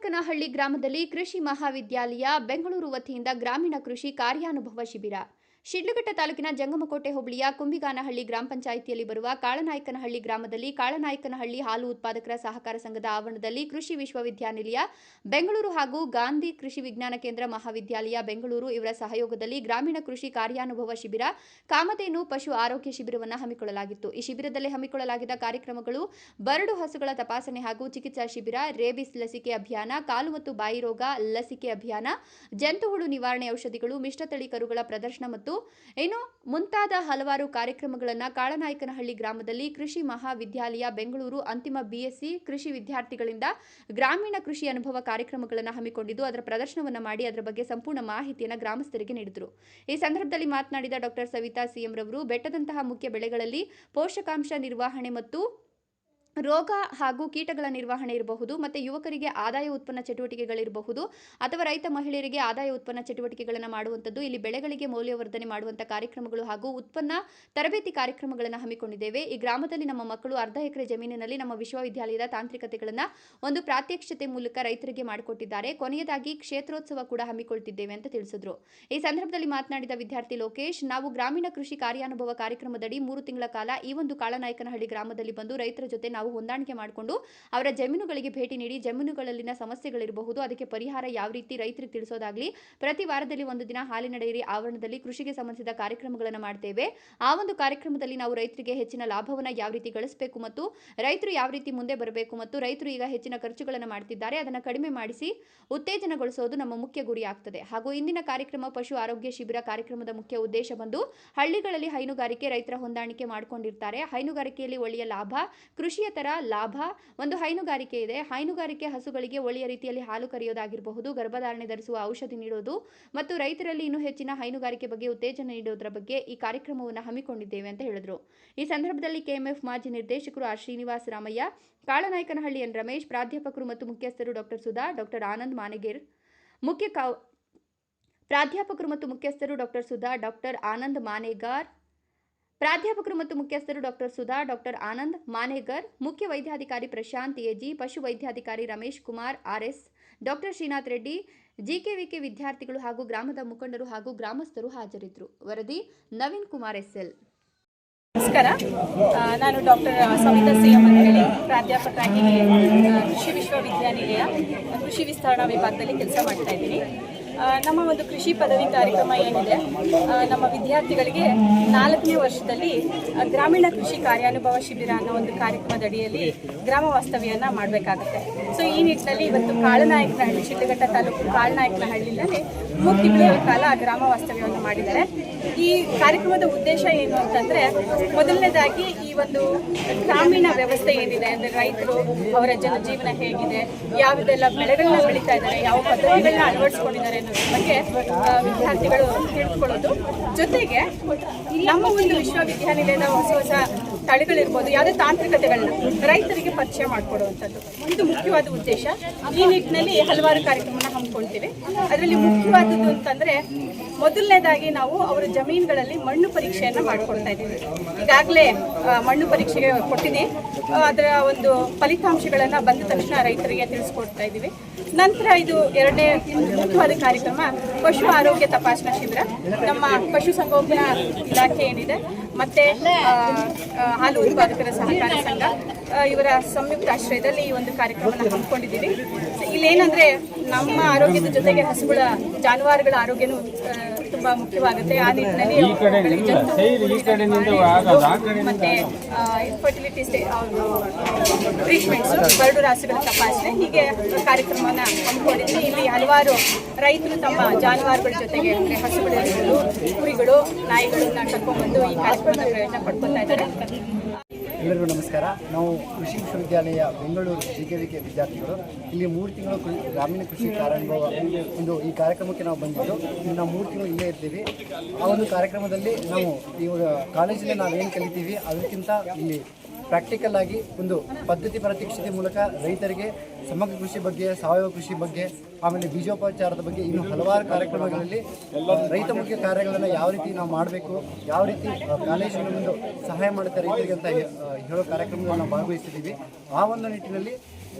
ಕಾಳನಾಯಕನಹಳ್ಳಿ ಗ್ರಾಮದಲ್ಲಿ ಕೃಷಿ ಮಹಾವಿದ್ಯಾಲಯ ಬೆಂಗಳೂರು ವತಿಯಿಂದ ಗ್ರಾಮೀಣ ಕೃಷಿ ಕಾರ್ಯಾನುಭವ ಶಿಬಿರ. ಶಿಡ್ಲಘಟ್ಟ ತಾಲೂಕಿನ ಜಂಗಮಕೋಟೆ ಹೋಬಳಿಯ ಕುಂಬಿಗಾನಹಳ್ಳಿ ಗ್ರಾಮ ಪಂಚಾಯಿತಿಯಲ್ಲಿ ಬರುವ ಕಾಳನಾಯಕನಹಳ್ಳಿ ಗ್ರಾಮದಲ್ಲಿ ಕಾಳನಾಯಕನಹಳ್ಳಿ ಹಾಲು ಉತ್ಪಾದಕರ ಸಹಕಾರ ಸಂಘದ ಆವರಣದಲ್ಲಿ ಕೃಷಿ ವಿಶ್ವವಿದ್ಯಾನಿಲಯ, ಬೆಂಗಳೂರು ಹಾಗೂ ಗಾಂಧಿ ಕೃಷಿ ವಿಜ್ಞಾನ ಕೇಂದ್ರ ಮಹಾವಿದ್ಯಾಲಯ, ಬೆಂಗಳೂರು ಇವರ ಸಹಯೋಗದಲ್ಲಿ ಗ್ರಾಮೀಣ ಕೃಷಿ ಕಾರ್ಯಾನುಭವ ಶಿಬಿರ, ಕಾಮಧೇನು ಪಶು ಆರೋಗ್ಯ ಶಿಬಿರವನ್ನು ಹಮ್ಮಿಕೊಳ್ಳಲಾಗಿತ್ತು. ಈ ಶಿಬಿರದಲ್ಲಿ ಹಮ್ಮಿಕೊಳ್ಳಲಾಗಿದ್ದ ಕಾರ್ಯಕ್ರಮಗಳು ಬರಡು ಹಸುಗಳ ತಪಾಸಣೆ ಹಾಗೂ ಚಿಕಿತ್ಸಾ ಶಿಬಿರ, ರೇಬಿಸ್ ಲಸಿಕೆ ಅಭಿಯಾನ, ಕಾಲು ಮತ್ತು ಬಾಯಿ ರೋಗ ಲಸಿಕೆ ಅಭಿಯಾನ, ಜಂತುಹುಳು ನಿವಾರಣೆ ಔಷಧಿಗಳು, ಮಿಶ್ರತಳಿ ಕರುಗಳ ಪ್ರದರ್ಶನ ಮತ್ತು ಇನ್ನು ಮುಂತಾದ ಹಲವಾರು ಕಾರ್ಯಕ್ರಮಗಳನ್ನು ಕಾಳನಾಯಕನಹಳ್ಳಿ ಗ್ರಾಮದಲ್ಲಿ ಕೃಷಿ ಮಹಾವಿದ್ಯಾಲಯ, ಬೆಂಗಳೂರು ಅಂತಿಮ ಬಿಎಸ್ಸಿ ಕೃಷಿ ವಿದ್ಯಾರ್ಥಿಗಳಿಂದ ಗ್ರಾಮೀಣ ಕೃಷಿ ಅನುಭವ ಕಾರ್ಯಕ್ರಮಗಳನ್ನು ಹಮ್ಮಿಕೊಂಡಿದ್ದು, ಅದರ ಪ್ರದರ್ಶನವನ್ನು ಮಾಡಿ ಅದರ ಬಗ್ಗೆ ಸಂಪೂರ್ಣ ಮಾಹಿತಿಯನ್ನು ಗ್ರಾಮಸ್ಥರಿಗೆ ನೀಡಿದರು. ಈ ಸಂದರ್ಭದಲ್ಲಿ ಮಾತನಾಡಿದ ಡಾಕ್ಟರ್ ಸವಿತಾ ಸಿಎಂ ರವರು, ಬೆಟ್ಟದಂತಹ ಮುಖ್ಯ ಬೆಳೆಗಳಲ್ಲಿ ಪೋಷಕಾಂಶ ನಿರ್ವಹಣೆ ಮತ್ತು ರೋಗ ಹಾಗೂ ಕೀಟಗಳ ನಿರ್ವಹಣೆ ಇರಬಹುದು, ಮತ್ತು ಯುವಕರಿಗೆ ಆದಾಯ ಉತ್ಪನ್ನ ಚಟುವಟಿಕೆಗಳಿರಬಹುದು, ಅಥವಾ ರೈತ ಮಹಿಳೆಯರಿಗೆ ಆದಾಯ ಉತ್ಪನ್ನ ಚಟುವಟಿಕೆಗಳನ್ನು ಮಾಡುವಂಥದ್ದು. ಇಲ್ಲಿ ಬೆಳೆಗಳಿಗೆ ಮೌಲ್ಯವರ್ಧನೆ ಮಾಡುವಂಥ ಕಾರ್ಯಕ್ರಮಗಳು ಹಾಗೂ ಉತ್ಪನ್ನ ತರಬೇತಿ ಕಾರ್ಯಕ್ರಮಗಳನ್ನು ಹಮ್ಮಿಕೊಂಡಿದ್ದೇವೆ. ಈ ಗ್ರಾಮದಲ್ಲಿ ನಮ್ಮ ಮಕ್ಕಳು ಅರ್ಧ ಎಕರೆ ಜಮೀನಿನಲ್ಲಿ ನಮ್ಮ ವಿಶ್ವವಿದ್ಯಾಲಯದ ತಾಂತ್ರಿಕತೆಗಳನ್ನು ಒಂದು ಪ್ರಾತ್ಯಕ್ಷತೆ ಮೂಲಕ ರೈತರಿಗೆ ಮಾಡಿಕೊಟ್ಟಿದ್ದಾರೆ. ಕೊನೆಯದಾಗಿ ಕ್ಷೇತ್ರೋತ್ಸವ ಕೂಡ ಹಮ್ಮಿಕೊಳ್ತಿದ್ದೇವೆ ಅಂತ ತಿಳಿಸಿದ್ರು. ಈ ಸಂದರ್ಭದಲ್ಲಿ ಮಾತನಾಡಿದ ವಿದ್ಯಾರ್ಥಿ ಲೋಕೇಶ್, ನಾವು ಗ್ರಾಮೀಣ ಕೃಷಿ ಕಾರ್ಯಾನುಭವ ಕಾರ್ಯಕ್ರಮದಡಿ ಮೂರು ತಿಂಗಳ ಕಾಲ ಈ ಒಂದು ಕಾಳನಾಯಕನಹಳ್ಳಿ ಗ್ರಾಮದಲ್ಲಿ ಬಂದು ರೈತರ ಜೊತೆ ನಾವು ಹೊಂದಾಣಿಕೆ ಮಾಡಿಕೊಂಡು ಅವರ ಜಮೀನುಗಳಿಗೆ ಭೇಟಿ ನೀಡಿ ಜಮೀನುಗಳಲ್ಲಿನ ಸಮಸ್ಯೆಗಳಿರಬಹುದು, ಅದಕ್ಕೆ ಪರಿಹಾರ ಯಾವ ರೀತಿ ರೈತರಿಗೆ ತಿಳಿಸೋದಾಗ್ಲಿ, ಪ್ರತಿ ವಾರದಲ್ಲಿ ಒಂದು ದಿನ ಹಾಲಿನ ಡೈರಿ ಆವರಣದಲ್ಲಿ ಕೃಷಿಗೆ ಸಂಬಂಧಿಸಿದ ಕಾರ್ಯಕ್ರಮಗಳನ್ನು ಮಾಡ್ತೇವೆ. ಆ ಒಂದು ಕಾರ್ಯಕ್ರಮದಲ್ಲಿ ನಾವು ರೈತರಿಗೆ ಹೆಚ್ಚಿನ ಲಾಭವನ್ನು ಯಾವ ರೀತಿ ಗಳಿಸಬೇಕು ಮತ್ತು ರೈತರು ಯಾವ ರೀತಿ ಮುಂದೆ ಬರಬೇಕು ಮತ್ತು ರೈತರು ಈಗ ಹೆಚ್ಚಿನ ಖರ್ಚುಗಳನ್ನು ಮಾಡ್ತಿದ್ದಾರೆ, ಅದನ್ನು ಕಡಿಮೆ ಮಾಡಿಸಿ ಉತ್ತೇಜನಗೊಳಿಸೋದು ನಮ್ಮ ಮುಖ್ಯ ಗುರಿ ಆಗ್ತದೆ. ಹಾಗೂ ಇಂದಿನ ಕಾರ್ಯಕ್ರಮ ಪಶು ಆರೋಗ್ಯ ಶಿಬಿರ ಕಾರ್ಯಕ್ರಮದ ಮುಖ್ಯ ಉದ್ದೇಶ ಬಂದು ಹಳ್ಳಿಗಳಲ್ಲಿ ಹೈನುಗಾರಿಕೆ ರೈತರ ಹೊಂದಾಣಿಕೆ ಮಾಡಿಕೊಂಡಿರ್ತಾರೆ. ಹೈನುಗಾರಿಕೆಯಲ್ಲಿ ಒಳ್ಳೆಯ ಲಾಭ, ಕೃಷಿಯ ತರ ಲಾಭ, ಒಂದು ಹೈನುಗಾರಿಕೆ ಇದೆ. ಹೈನುಗಾರಿಕೆ ಹಸುಗಳಿಗೆ ಒಳ್ಳೆಯ ರೀತಿಯಲ್ಲಿ ಹಾಲು ಕರೆಯೋದಾಗಿರಬಹುದು, ಗರ್ಭಧಾರಣೆ ಧರಿಸುವ ಔಷಧಿ ನೀಡೋದು ಮತ್ತು ರೈತರಲ್ಲಿ ಇನ್ನೂ ಹೆಚ್ಚಿನ ಹೈನುಗಾರಿಕೆ ಬಗ್ಗೆ ಉತ್ತೇಜನ ನೀಡೋದರ ಬಗ್ಗೆ ಈ ಕಾರ್ಯಕ್ರಮವನ್ನು ಹಮ್ಮಿಕೊಂಡಿದ್ದೇವೆ ಅಂತ ಹೇಳಿದರು. ಈ ಸಂದರ್ಭದಲ್ಲಿ ಕೆಎಂಎಫ್ ಮಾಜಿ ನಿರ್ದೇಶಕರು ಆರ್ ಶ್ರೀನಿವಾಸ ರಾಮಯ್ಯ ಕಾಳನಾಯಕನಹಳ್ಳಿ ಎನ್ ರಮೇಶ್, ಪ್ರಾಧ್ಯಾಪಕರು ಮತ್ತು ಮುಖ್ಯಸ್ಥರು ಡಾಕ್ಟರ್ ಸುಧಾ, ಡಾಕ್ಟರ್ ಆನಂದ್ ಮಾನೆಗೇರ್, ಮುಖ್ಯ ಕಾ ಪ್ರಾಧ್ಯಾಪಕರು ಮತ್ತು ಮುಖ್ಯಸ್ಥರು ಡಾಕ್ಟರ್ ಸುಧಾ, ಡಾಕ್ಟರ್ ಆನಂದ್ ಮಾನೇಗಾರ್ ಪ್ರಾಧ್ಯಾಪಕರು ಮತ್ತು ಮುಖ್ಯಸ್ಥರು ಡಾಕ್ಟರ್ ಸುಧಾ, ಡಾಕ್ಟರ್ ಆನಂದ್ ಮಾನೇಗರ್, ಮುಖ್ಯ ವೈದ್ಯಾಧಿಕಾರಿ ಪ್ರಶಾಂತ್ ಎಜಿ, ಪಶು ವೈದ್ಯಾಧಿಕಾರಿ Ramesh Kumar, R S, doctor Srinath Reddy, GKVK ವಿದ್ಯಾರ್ಥಿಗಳು ಹಾಗೂ ಗ್ರಾಮದ ಮುಖಂಡರು ಹಾಗೂ ಗ್ರಾಮಸ್ಥರು ಹಾಜರಿದ್ದರು. ವರದಿ ನವೀನ್ ಕುಮಾರ್ ಎಸ್ಎಲ್. ನಮಸ್ಕಾರ. ನಾನು ಡಾಕ್ಟರ್ ಸವಿತಾ ಸಿ ಎಂ ಅಂತ ಹೇಳಿ ಪ್ರಾಧ್ಯಾಪಕರಾಗಿ ಕೃಷಿ ವಿಶ್ವವಿದ್ಯಾನಿಲಯ, ಕೃಷಿ ವಿಸ್ತರಣಾ ವಿಭಾಗದಲ್ಲಿ ಕೆಲಸ ಮಾಡ್ತಾ ಇದ್ದೀನಿ. ನಮ್ಮ ಒಂದು ಕೃಷಿ ಪದವಿ ಕಾರ್ಯಕ್ರಮ ಏನಿದೆ ನಮ್ಮ ವಿದ್ಯಾರ್ಥಿಗಳಿಗೆ ನಾಲ್ಕನೇ ವರ್ಷದಲ್ಲಿ ಗ್ರಾಮೀಣ ಕೃಷಿ ಕಾರ್ಯಾನುಭವ ಶಿಬಿರ ಅನ್ನೋ ಒಂದು ಕಾರ್ಯಕ್ರಮದ ಅಡಿಯಲ್ಲಿ ಗ್ರಾಮ ವಾಸ್ತವ್ಯನ ಮಾಡಬೇಕಾಗುತ್ತೆ. ಸೊ ಈ ನಿಟ್ಟಿನಲ್ಲಿ ಇವತ್ತು ಕಾಳನಾಯಕನಹಳ್ಳಿ ಶಿಡ್ಲಘಟ್ಟ ತಾಲೂಕು ಕಾಳನಾಯಕನಹಳ್ಳಿಯಲ್ಲಿ ಮೂರು ತಿಂಗಳ ಕಾಲ ಗ್ರಾಮ ವಾಸ್ತವ್ಯವನ್ನು ಮಾಡಿದ್ದಾರೆ. ಈ ಕಾರ್ಯಕ್ರಮದ ಉದ್ದೇಶ ಏನು ಅಂತಂದ್ರೆ, ಮೊದಲನೇದಾಗಿ ಈ ಒಂದು ಗ್ರಾಮೀಣ ವ್ಯವಸ್ಥೆ ಏನಿದೆ ಅಂದ್ರೆ ರೈತರು ಅವರ ಜನಜೀವನ ಹೇಗಿದೆ ಯಾವುದೆಲ್ಲ ಬೆಳೆಗಳನ್ನ ಬೆಳೀತಾ ಇದ್ದಾರೆ, ಯಾವ ಪದ್ಧತಿಗಳನ್ನ ಅಳವಡಿಸ್ಕೊಂಡಿದ್ದಾರೆ ಅನ್ನೋದ್ರ ಬಗ್ಗೆ ವಿದ್ಯಾರ್ಥಿಗಳು ತಿಳಿದುಕೊಳ್ಳೋದು. ಜೊತೆಗೆ ನಮ್ಮ ಒಂದು ವಿಶ್ವವಿದ್ಯಾನಿಲಯದ ಹೊಸ ಹೊಸ ತಳಿಗಳಿರ್ಬೋದು, ಯಾವುದೇ ತಾಂತ್ರಿಕತೆಗಳನ್ನ ರೈತರಿಗೆ ಪರಿಚಯ ಮಾಡಿಕೊಡುವಂಥದ್ದು. ಇದು ಮುಖ್ಯವಾದ ಉದ್ದೇಶ. ಈ ನಿಟ್ಟಿನಲ್ಲಿ ಹಲವಾರು ಕಾರ್ಯಕ್ರಮನ ಹಮ್ಮಿಕೊಳ್ತೀವಿ. ಅದರಲ್ಲಿ ಮುಖ್ಯವಾದದ್ದು ಅಂತಂದ್ರೆ ಮೊದಲನೇದಾಗಿ ನಾವು ಅವರ ಜಮೀನುಗಳಲ್ಲಿ ಮಣ್ಣು ಪರೀಕ್ಷೆಯನ್ನು ಮಾಡಿಕೊಡ್ತಾ ಇದ್ದೀವಿ. ಈಗಾಗಲೇ ಮಣ್ಣು ಪರೀಕ್ಷೆಗೆ ಕೊಟ್ಟಿದ್ದೀನಿ. ಅದರ ಒಂದು ಫಲಿತಾಂಶಗಳನ್ನು ಬಂದ ತಕ್ಷಣ ರೈತರಿಗೆ ತಿಳಿಸ್ಕೊಡ್ತಾ ಇದ್ದೀವಿ. ನಂತರ ಇದು ಎರಡನೇ ಮುಖ್ಯವಾದ ಕಾರ್ಯಕ್ರಮ, ಪಶು ಆರೋಗ್ಯ ತಪಾಸಣಾ ಶಿಬಿರ. ನಮ್ಮ ಪಶು ಸಂಗೋಪನಾ ಇಲಾಖೆ ಏನಿದೆ, ಮತ್ತೆ ಹಾಲು ಉತ್ಪಾದಕರ ಸಹಕಾರ ಸಂಘ ಇವರ ಸಂಯುಕ್ತ ಆಶ್ರಯದಲ್ಲಿ ಈ ಒಂದು ಕಾರ್ಯಕ್ರಮವನ್ನು ಹಮ್ಮಿಕೊಂಡಿದ್ದೀವಿ. ಇಲ್ಲೇನಂದರೆ, ನಮ್ಮ ಆರೋಗ್ಯದ ಜೊತೆಗೆ ಹಸುಗಳ, ಜಾನುವಾರುಗಳ ಆರೋಗ್ಯನೂ ತುಂಬಾ ಮುಖ್ಯವಾಗುತ್ತೆ. ಆ ನಿಟ್ಟಿನಲ್ಲಿ ಮತ್ತೆ ಫರ್ಟಿಲಿಟಿ ಟ್ರೀಟ್ಮೆಂಟ್ಸ್ ಬರಡು ರಾಸುಗಳ ತಪಾಸಣೆ ಹೀಗೆ ಕಾರ್ಯಕ್ರಮವನ್ನ ಹಮ್ಮಿಕೊಂಡಿದ್ವಿ. ಇಲ್ಲಿ ಹಲವಾರು ರೈತರು ತಮ್ಮ ಜಾನುವಾರುಗಳ ಜೊತೆಗೆ ಅಂದರೆ ಹಸುಗಳು ಕುರಿಗಳು ನಾಯಿಗಳನ್ನ ಕರ್ಕೊಂಡ್ಬಂದು ಈ ಕಾರ್ಯಕ್ರಮದ ಪ್ರಯೋಜನ ಪಡ್ಕೊತಾ ಇದ್ದಾರೆ. ಎಲ್ಲರಿಗೂ ನಮಸ್ಕಾರ. ನಾವು ಕೃಷಿ ವಿಶ್ವವಿದ್ಯಾಲಯ ಬೆಂಗಳೂರು ಜಿ ಕೆ ವಿ ವಿದ್ಯಾರ್ಥಿಗಳು. ಇಲ್ಲಿ ಮೂರು ತಿಂಗಳು ಗ್ರಾಮೀಣ ಕೃಷಿ ಕಾರ್ಯಾನುಭವ ಒಂದು ಈ ಕಾರ್ಯಕ್ರಮಕ್ಕೆ ನಾವು ಬಂದಿದ್ದು. ನಾವು ಮೂರು ತಿಂಗಳು ಇಲ್ಲೇ ಇರ್ತೀವಿ. ಆ ಒಂದು ಕಾರ್ಯಕ್ರಮದಲ್ಲಿ ನಾವು ಇವಾಗ ಕಾಲೇಜಲ್ಲಿ ನಾವೇನು ಕಲಿತೀವಿ, ಅದಕ್ಕಿಂತ ಇಲ್ಲಿ ಪ್ರಾಕ್ಟಿಕಲ್ ಆಗಿ ಒಂದು ಪದ್ಧತಿ ಪ್ರತೀಕ್ಷತೆ ಮೂಲಕ ರೈತರಿಗೆ ಸಮಗ್ರ ಕೃಷಿ ಬಗ್ಗೆ, ಸಾವಯವ ಕೃಷಿ ಬಗ್ಗೆ, ಆಮೇಲೆ ಬೀಜೋಪಚಾರದ ಬಗ್ಗೆ ಇನ್ನು ಹಲವಾರು ಕಾರ್ಯಕ್ರಮಗಳಲ್ಲಿ ರೈತ ಮುಖ್ಯ ಕಾರ್ಯಗಳನ್ನು ಯಾವ ರೀತಿ ನಾವು ಮಾಡಬೇಕು, ಯಾವ ರೀತಿ ಕಾಲೇಜಿನ ಸಹಾಯ ಮಾಡುತ್ತೆ ರೈತರಿಗೆ ಅಂತ ಹೇಳೋ ಕಾರ್ಯಕ್ರಮಗಳನ್ನು ಭಾಗವಹಿಸಿದ್ದೀವಿ ಆ ಒಂದು ನಿಟ್ಟಿನಲ್ಲಿ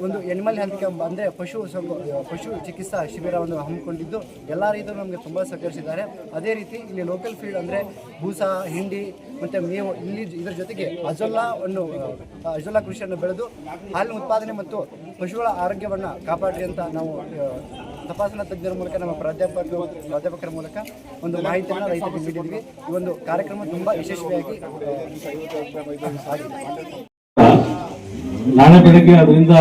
ಒಂದು ಎನಿಮಲ್ ಹೆಲ್ತ್ ಕ್ಯಾಂಪ್ ಅಂದರೆ ಪಶು ಪಶು ಚಿಕಿತ್ಸಾ ಶಿಬಿರವನ್ನು ಹಮ್ಮಿಕೊಂಡಿದ್ದು, ಎಲ್ಲ ರೈತರು ನಮಗೆ ತುಂಬ ಸಹಕರಿಸಿದ್ದಾರೆ. ಅದೇ ರೀತಿ ಇಲ್ಲಿ ಲೋಕಲ್ ಫೀಲ್ಡ್ ಅಂದರೆ ಭೂಸಾ ಹಿಂಡಿ ಮತ್ತು ಮೇವು, ಇಲ್ಲಿ ಇದರ ಜೊತೆಗೆ ಅಜೊಲ್ಲವನ್ನು ಅಜೊಲ್ಲ ಕೃಷಿಯನ್ನು ಬೆಳೆದು ಹಾಲಿನ ಉತ್ಪಾದನೆ ಮತ್ತು ಪಶುಗಳ ಆರೋಗ್ಯವನ್ನು ಕಾಪಾಡಿ ಅಂತ ನಾವು ತಪಾಸಣಾ ತಜ್ಞರ ಮೂಲಕ ನಮ್ಮ ಪ್ರಾಧ್ಯಾಪಕರು ಪ್ರಾಧ್ಯಾಪಕರ ಮೂಲಕ ಒಂದು ಮಾಹಿತಿಯನ್ನು ರೈತರಿಗೆ ನೀಡಿದ್ವಿ. ಈ ಒಂದು ಕಾರ್ಯಕ್ರಮ ತುಂಬ ಯಶಸ್ವಿಯಾಗಿ ಆಗಿದೆ ನಾಳೆ ಬೆಳಗ್ಗೆ ಅದರಿಂದ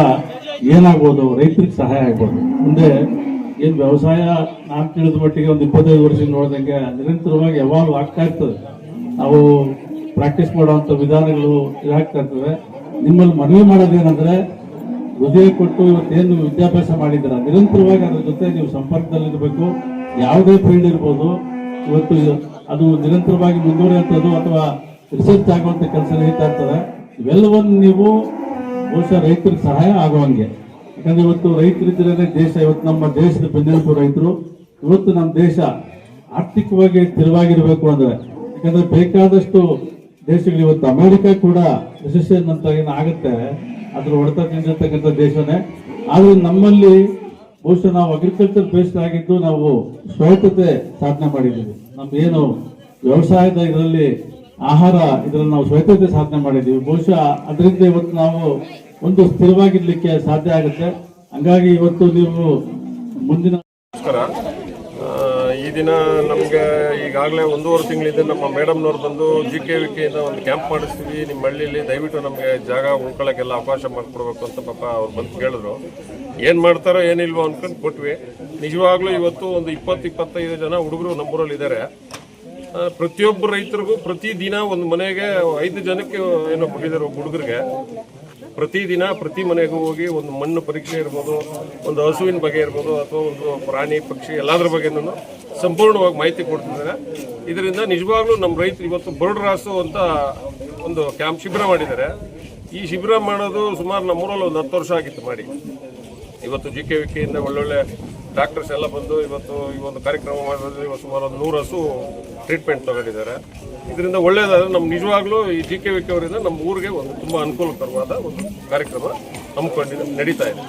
ಏನಾಗ್ಬೋದು, ರೈತರಿಗೆ ಸಹಾಯ ಆಗ್ಬೋದು. ಮುಂದೆ ಏನು ವ್ಯವಸಾಯ ನಾನು ತಿಳಿದ ಮಟ್ಟಿಗೆ ಒಂದು ಇಪ್ಪತ್ತೈದು ವರ್ಷ ನೋಡಿದಂಗೆ ನಿರಂತರವಾಗಿ ಯಾವಾಗಲೂ ಆಗ್ತಾ ಇರ್ತದೆ. ನಾವು ಪ್ರಾಕ್ಟೀಸ್ ಮಾಡುವಂಥ ವಿಧಾನಗಳು ಇದಾಗ್ತಾ ಇರ್ತವೆ. ನಿಮ್ಮಲ್ಲಿ ಮನವಿ ಮಾಡೋದೇನೆಂದರೆ, ಹೃದಯ ಕೊಟ್ಟು ಇವತ್ತೇನು ವಿದ್ಯಾಭ್ಯಾಸ ಮಾಡಿದ್ದೀರ, ನಿರಂತರವಾಗಿ ಅದ್ರ ಜೊತೆ ನೀವು ಸಂಪರ್ಕದಲ್ಲಿರಬೇಕು. ಯಾವುದೇ ಫೀಲ್ಡ್ ಇರ್ಬೋದು, ಇವತ್ತು ಅದು ನಿರಂತರವಾಗಿ ಮುಂದುವರಿಯುವಂಥದ್ದು ಅಥವಾ ರಿಸರ್ಚ್ ಆಗುವಂಥ ಕೆಲಸ ನಡೀತಾ ಇರ್ತದೆ. ಇವೆಲ್ಲವನ್ನು ನೀವು ಬಹುಶಃ ರೈತರಿಗೆ ಸಹಾಯ ಆಗುವಂಗೆ ಯಾಕಂದ್ರೆ ಇವತ್ತು ರೈತರಿದ್ದರೆ ದೇಶ, ಇವತ್ತು ನಮ್ಮ ದೇಶದ ಬೆನ್ನೆಲುಬು ರೈತರು, ಇವತ್ತು ನಮ್ಮ ದೇಶ ಆರ್ಥಿಕವಾಗಿ ಸ್ಥಿರವಾಗಿರಬೇಕು ಅಂದ್ರೆ. ಯಾಕಂದ್ರೆ ಬೇಕಾದಷ್ಟು ದೇಶಗಳು ಇವತ್ತು ಅಮೆರಿಕ ಕೂಡ ಯಶಸ್ಸಿನಂತ ಏನಾಗುತ್ತೆ ಅದ್ರ ಹೊಡೆತ ತಿಂದಿರ್ತಕ್ಕಂಥ ದೇಶನೇ. ಆದ್ರೆ ನಮ್ಮಲ್ಲಿ ಬಹುಶಃ ನಾವು ಅಗ್ರಿಕಲ್ಚರ್ ಬೇಸ್ಡ್ ಆಗಿದ್ದು ನಾವು ಸ್ವಾಯತ್ತತೆ ಸಾಧನೆ ಮಾಡಿದ್ದೀವಿ. ನಮ್ದು ಏನು ವ್ಯವಸಾಯದ ಇದರಲ್ಲಿ ಆಹಾರ ಇದರಲ್ಲಿ ನಾವು ಸ್ವಾಯತ್ತತೆ ಸಾಧನೆ ಮಾಡಿದ್ದೀವಿ. ಬಹುಶಃ ಅದರಿಂದ ಇವತ್ತು ನಾವು ಒಂದು ಸ್ಥಿರವಾಗಿರ್ಲಿಕ್ಕೆ ಸಾಧ್ಯ ಆಗುತ್ತೆ. ಹಂಗಾಗಿ ಇವತ್ತು ನೀವು ಮುಂದಿನ ಈ ದಿನ ನಮಗೆ ಈಗಾಗಲೇ ಒಂದೂವರೆ ತಿಂಗಳಿಂದ ನಮ್ಮ ಮೇಡಮ್ನವ್ರು ಬಂದು ಜಿ ಕೆ ವಿ ಕೆಯಿಂದ ಒಂದು ಕ್ಯಾಂಪ್ ಮಾಡಿಸ್ತೀವಿ. ನಿಮ್ಮ ಹಳ್ಳಿಯಲ್ಲಿ ದಯವಿಟ್ಟು ನಮಗೆ ಜಾಗ ಉಳ್ಕೊಳ್ಳೋಕ್ಕೆಲ್ಲ ಅವಕಾಶ ಮಾಡಿಕೊಡ್ಬೇಕು ಅಂತ ಪಾಪ ಅವ್ರು ಬಂದು ಕೇಳಿದ್ರು. ಏನು ಮಾಡ್ತಾರೋ ಏನಿಲ್ವೋ ಅಂದ್ಕೊಂಡು ಕೊಟ್ವಿ. ನಿಜವಾಗ್ಲೂ ಇವತ್ತು ಒಂದು ಇಪ್ಪತ್ತು, ಇಪ್ಪತ್ತೈದು ಜನ ಹುಡುಗರು ನಮ್ಮೂರಲ್ಲಿ ಇದ್ದಾರೆ ಪ್ರತಿಯೊಬ್ಬ ರೈತರಿಗೂ ಪ್ರತಿ ದಿನ ಒಂದು ಮನೆಗೆ ಐದು ಜನಕ್ಕೆ ಏನೋ ಕೊಟ್ಟಿದ್ದಾರೆ ಹುಡುಗರಿಗೆ ಪ್ರತಿದಿನ ಪ್ರತಿ ಮನೆಗೂ ಹೋಗಿ ಒಂದು ಮಣ್ಣು ಪರೀಕ್ಷೆ ಇರ್ಬೋದು, ಒಂದು ಹಸುವಿನ ಬಗ್ಗೆ ಇರ್ಬೋದು, ಅಥವಾ ಒಂದು ಪ್ರಾಣಿ ಪಕ್ಷಿ ಎಲ್ಲದರ ಬಗ್ಗೆನೂ ಸಂಪೂರ್ಣವಾಗಿ ಮಾಹಿತಿ ಕೊಡ್ತಿದ್ದಾರೆ. ಇದರಿಂದ ನಿಜವಾಗ್ಲೂ ನಮ್ಮ ರೈತರು ಇವತ್ತು ಬರ್ಡ್ ರಾಸು ಅಂತ ಒಂದು ಕ್ಯಾಂಪ್ ಶಿಬಿರ ಮಾಡಿದ್ದಾರೆ. ಈ ಶಿಬಿರ ಮಾಡೋದು ಸುಮಾರು ನಮ್ಮೂರಲ್ಲಿ ಒಂದು ಹತ್ತು ವರ್ಷ ಆಗಿತ್ತು ಮಾಡಿ. ಇವತ್ತು ಜಿ ಕೆ ವಿಕೆಯಿಂದ ಒಳ್ಳೊಳ್ಳೆ ಡಾಕ್ಟರ್ಸ್ ಎಲ್ಲ ಬಂದು ಇವತ್ತು ಈ ಒಂದು ಕಾರ್ಯಕ್ರಮ ಮಾಡೋದ್ರಲ್ಲಿ ಇವತ್ತು ಸುಮಾರು ಒಂದು ನೂರು ಹಸು ಟ್ರೀಟ್ಮೆಂಟ್ ತಗೊಂಡಿದ್ದಾರೆ. ಇದರಿಂದ ಒಳ್ಳೆಯದಾದ್ರೆ ನಮ್ಮ ನಿಜವಾಗ್ಲೂ ಈ ಜಿ ಕೆ ವಿಕೆ ಅವರಿಂದ ನಮ್ಮ ಊರಿಗೆ ಒಂದು ತುಂಬ ಅನುಕೂಲಕರವಾದ ಒಂದು ಕಾರ್ಯಕ್ರಮ ಹಮ್ಮಿಕೊಂಡಿದೆ, ನಡೀತಾ ಇದೆ.